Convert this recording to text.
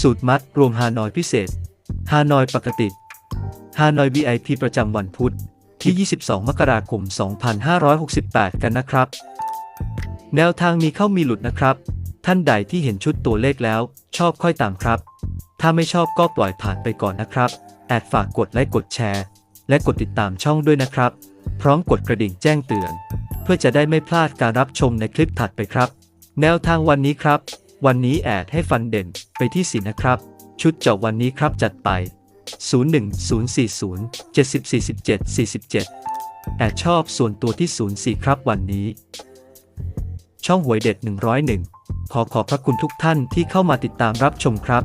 สูตรมัดรวมฮานอยพิเศษ ฮานอยปกติ ฮานอย VIP ประจำวันพุธที่ 22 มกราคม 2568 กันนะครับ แนวทางมีเข้ามีหลุดนะครับ ท่านใดที่เห็นชุดตัวเลขแล้ว ชอบค่อยตามครับ ถ้าไม่ชอบก็ปล่อยผ่านไปก่อนนะครับ แอดฝากกดไลค์กดแชร์ และกดติดตามช่องด้วยนะครับ พร้อมกดกระดิ่งแจ้งเตือน เพื่อจะได้ไม่พลาดการรับชมในคลิปถัดไปครับ แนวทางวันนี้ครับ วันนี้แอดให้ฟันเด่นไปที่สินะครับ ชุดเจาะวันนี้ครับจัดไป 01040 7047 47 แอดชอบส่วนตัวที่ 04 ครับวันนี้ ช่องหวยเด็ด 101 ขอขอบพระคุณทุกท่านที่เข้ามาติดตามรับชมครับ